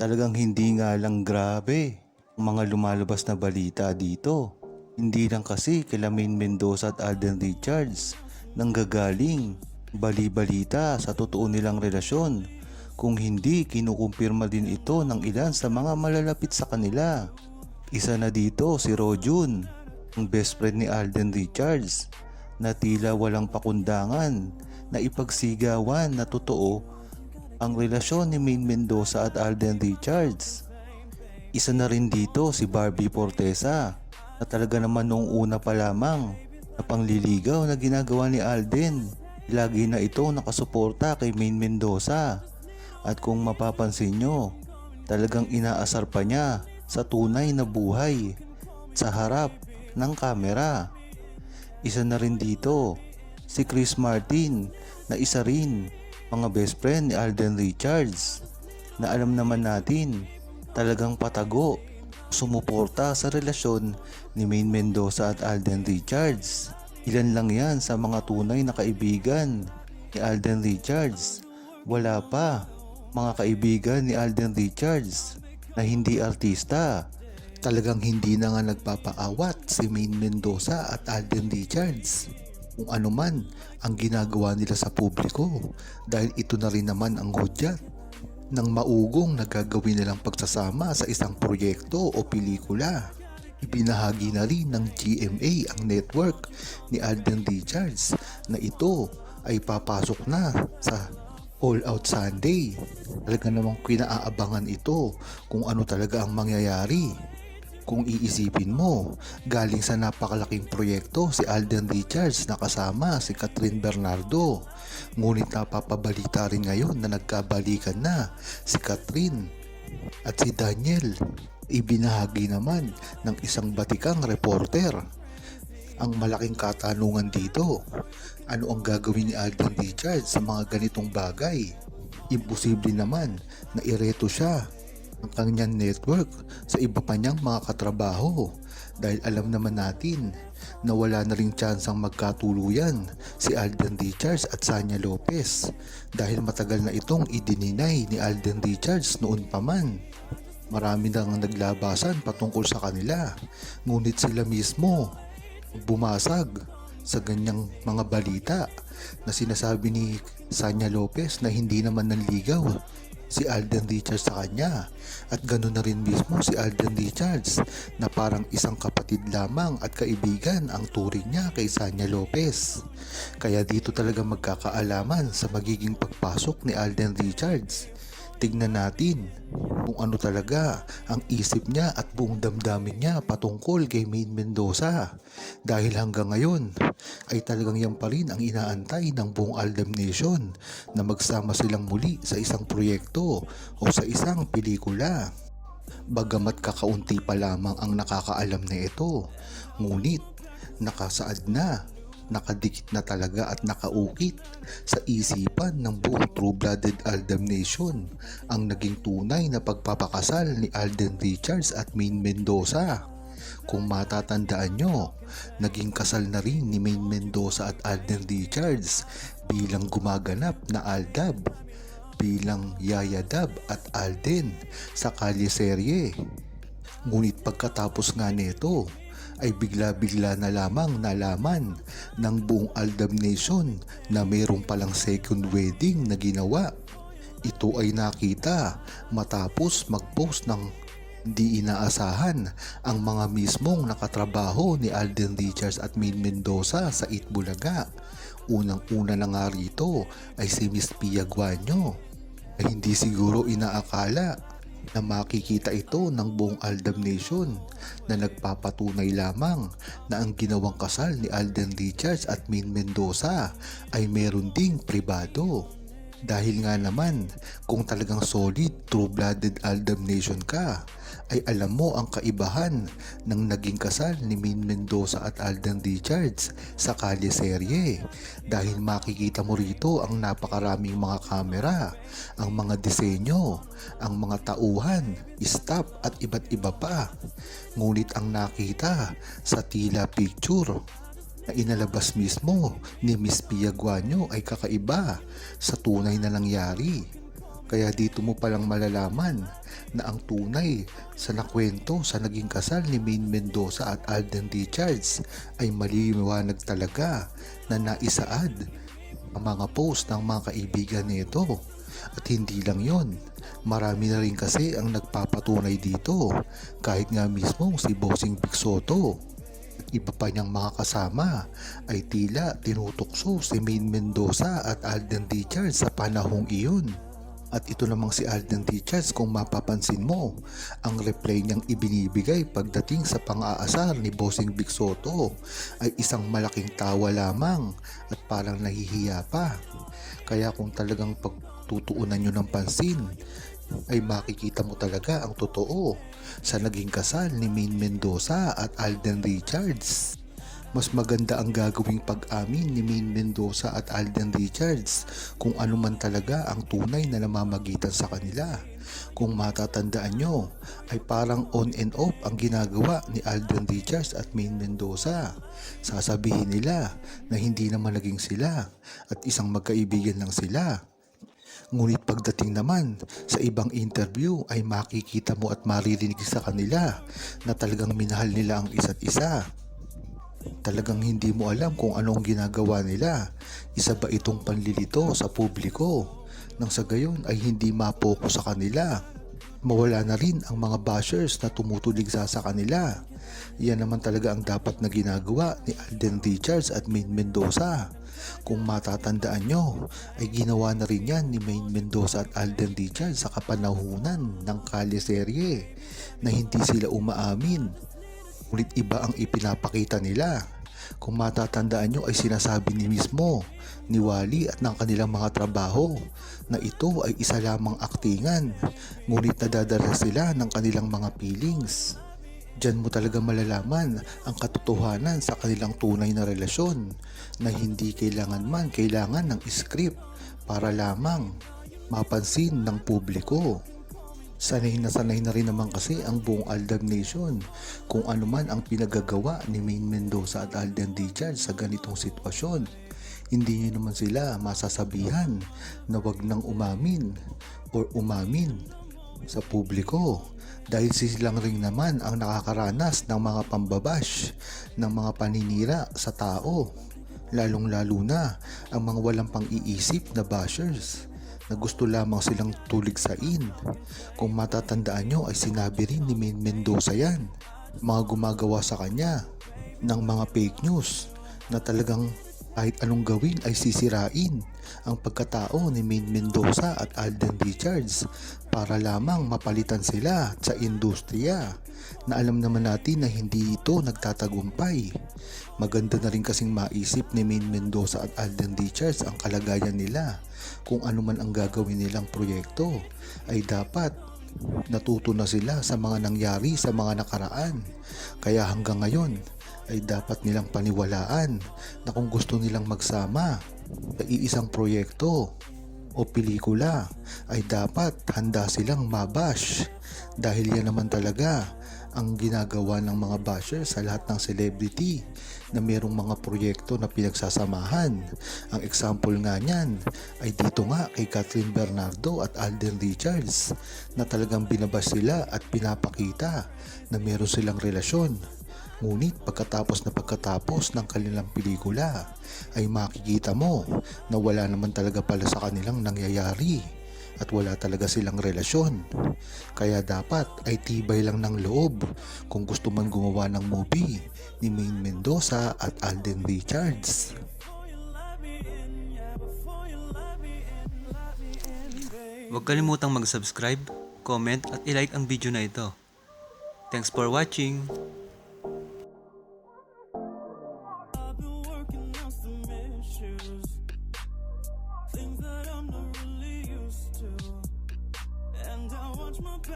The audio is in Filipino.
Talagang hindi nga lang grabe mga lumalabas na balita dito. Hindi lang kasi kila Main Mendoza at Alden Richards nang gagaling bali-balita sa totoo nilang relasyon kung hindi kinukumpirma din ito ng ilan sa mga malalapit sa kanila. Isa na dito si Rojun, ang best friend ni Alden Richards na tila walang pakundangan na ipagsigawan na totoo ang relasyon ni Main Mendoza at Alden Richards. Isa na rin dito si Barbie Fortesa na talaga naman noong una pa lamang na pangliligaw na ginagawa ni Alden. Lagi na ito nakasuporta kay Main Mendoza. At kung mapapansin nyo, talagang inaasar pa niya sa tunay na buhay sa harap ng kamera. Isa na rin dito si Chris Martin na isa rin mga best friend ni Alden Richards na alam naman natin talagang patago sumuporta sa relasyon ni Main Mendoza at Alden Richards. Ilan lang yan sa mga tunay na kaibigan ni Alden Richards. Wala pa mga kaibigan ni Alden Richards na hindi artista. Talagang hindi na nga nagpapaawat si Main Mendoza at Alden Richards kung ano man ang ginagawa nila sa publiko dahil ito na rin naman ang hudyat ng maugong na gagawin nilang pagsasama sa isang proyekto o pelikula. Ibinahagi na rin ng GMA ang network ni Alden Richards na ito ay papasok na sa All Out Sunday. Talaga namang kinaabangan ito kung ano talaga ang mangyayari. Kung iisipin mo, galing sa napakalaking proyekto si Alden Richards na kasama si Catherine Bernardo. Ngunit napapabalita rin ngayon na nagkabalikan na si Catherine at si Daniel. Ibinahagi naman ng isang batikang reporter ang malaking katanungan dito. Ano ang gagawin ni Alden Richards sa mga ganitong bagay? Imposible naman na ireto siya ang kanyang network sa iba pa niyang mga katrabaho dahil alam naman natin na wala na ring tsansang magkatuluyan si Alden Richards at Sanya Lopez dahil matagal na itong idininay ni Alden Richards noon pa man. Marami nang naglabasan patungkol sa kanila ngunit sila mismo bumasag sa ganyang mga balita na sinasabi ni Sanya Lopez na hindi naman nanligaw si Alden Richards sa kanya at ganoon na rin mismo si Alden Richards na parang isang kapatid lamang at kaibigan ang turing niya kay Sanya Lopez. Kaya dito talaga magkakaalaman sa magiging pagpasok ni Alden Richards. Tignan natin kung ano talaga ang isip niya at buong damdamin niya patungkol kay Main Mendoza. Dahil hanggang ngayon ay talagang yan pa rin ang inaantay ng buong Aldam Nation na magsama silang muli sa isang proyekto o sa isang pelikula. Bagamat kakaunti pa lamang ang nakakaalam na ito, ngunit nakasaad na nakadikit na talaga at nakaukit sa isipan ng buong true-blooded Aldam Nation ang naging tunay na pagpapakasal ni Alden Richards at Main Mendoza. Kung matatandaan nyo, naging kasal na rin ni Main Mendoza at Alden Richards bilang gumaganap na Aldab bilang Yaya Dab at Alden sa kalye serye. Ngunit pagkatapos nga nito, ay bigla-bigla na lamang nalaman ng buong Aldab Nation na mayroong palang second wedding na ginawa. Ito ay nakita matapos mag-post ng di inaasahan ang mga mismong nakatrabaho ni Alden Richards at Main Mendoza sa Itbulaga. Unang-una na nga rito ay si Miss Pia Guanyo ay hindi siguro inaakala na makikita ito ng buong Aldam Nation na nagpapatunay lamang na ang ginawang kasal ni Alden Richards at Min Mendoza ay meron ding pribado. Dahil nga naman, kung talagang solid, true-blooded Aldam Nation ka, ay alam mo ang kaibahan ng naging kasal ni Min Mendoza at Alden Richards sa kalye serye. Dahil makikita mo rito ang napakaraming mga kamera, ang mga disenyo, ang mga tauhan, staff at iba't iba pa. Ngunit ang nakita sa tila picture na inalabas mismo ni Miss Pia Guanyo ay kakaiba sa tunay na nangyari. Kaya dito mo palang malalaman na ang tunay sa nakwento sa naging kasal ni Maine Mendoza at Alden Richards ay maliwanag talaga na naisaad ang mga post ng mga kaibigan nito. At hindi lang yon, marami na rin kasi ang nagpapatunay dito kahit nga mismo si Bossing Pixoto iba pa niyang mga kasama ay tila tinutokso si Maine Mendoza at Alden Richards sa panahong iyon. At ito namang si Alden Richards kung mapapansin mo, ang reply niyang ibinibigay pagdating sa pang-aasar ni Bossing Big Soto ay isang malaking tawa lamang at parang nahihiya pa. Kaya kung talagang pagtutuunan nyo ng pansin, ay makikita mo talaga ang totoo sa naging kasal ni Maine Mendoza at Alden Richards. Mas maganda ang gagawing pag-amin ni Maine Mendoza at Alden Richards kung ano man talaga ang tunay na namamagitan sa kanila. Kung matatandaan nyo, ay parang on and off ang ginagawa ni Alden Richards at Maine Mendoza. Sasabihin nila na hindi naman naging sila at isang magkaibigan lang sila. Ngunit pagdating naman sa ibang interview ay makikita mo at maririnig sa kanila na talagang minahal nila ang isa't isa. Talagang hindi mo alam kung anong ginagawa nila. Isa ba itong panlilito sa publiko? Nang sa gayon ay hindi mapoko sa kanila. Mawala na rin ang mga bashers na tumutulig sa kanila. Yan naman talaga ang dapat na ginagawa ni Alden Richards at Maine Mendoza. Kung matatandaan nyo, ay ginawa na rin yan ni Maine Mendoza at Alden Richards sa kapanahunan ng Kali serye na hindi sila umaamin. Ngunit iba ang ipinapakita nila. Kung matatandaan nyo ay sinasabi ni mismo ni Wally at ng kanilang mga trabaho na ito ay isa lamang aktingan ngunit nadadala sila ng kanilang mga feelings. Diyan mo talaga malalaman ang katotohanan sa kanilang tunay na relasyon na hindi kailangan man kailangan ng script para lamang mapansin ng publiko. Sanay na sanay na rin naman kasi ang buong Aldab Nation kung ano man ang pinagagawa ni Maine Mendoza at Alden Richards sa ganitong sitwasyon. Hindi nyo naman sila masasabihan na wag nang umamin or umamin sa publiko dahil silang rin naman ang nakakaranas ng mga pambabash ng mga paninira sa tao lalong lalo na ang mga walang pang-iisip na bashers na gusto lamang silang tuligsain. Kung matatandaan nyo ay sinabi rin ni Maine Mendoza yan, mga gumagawa sa kanya ng mga fake news na talagang kahit anong gawin ay sisirain ang pagkatao ni Maine Mendoza at Alden Richards para lamang mapalitan sila sa industriya na alam naman natin na hindi ito nagtatagumpay. Maganda na rin kasing maisip ni Maine Mendoza at Alden Richards ang kalagayan nila kung ano man ang gagawin nilang proyekto ay dapat natuto na sila sa mga nangyari sa mga nakaraan. Kaya hanggang ngayon ay dapat nilang paniwalaan na kung gusto nilang magsama sa iisang proyekto o pelikula ay dapat handa silang mabash dahil yan naman talaga ang ginagawa ng mga basher sa lahat ng celebrity na mayroong mga proyekto na pinagsasamahan. Ang example nga niyan ay dito nga kay Catherine Bernardo at Alden Richards na talagang binabas sila at pinapakita na meron silang relasyon. Ngunit pagkatapos na pagkatapos ng kanilang pelikula ay makikita mo na wala naman talaga pala sa kanilang nangyayari at wala talaga silang relasyon. Kaya dapat ay tibay lang ng loob kung gusto man gumawa ng movie ni Maine Mendoza at Alden Richards. Huwag kalimutang mag-subscribe, comment at ilike ang video na ito. Thanks for watching!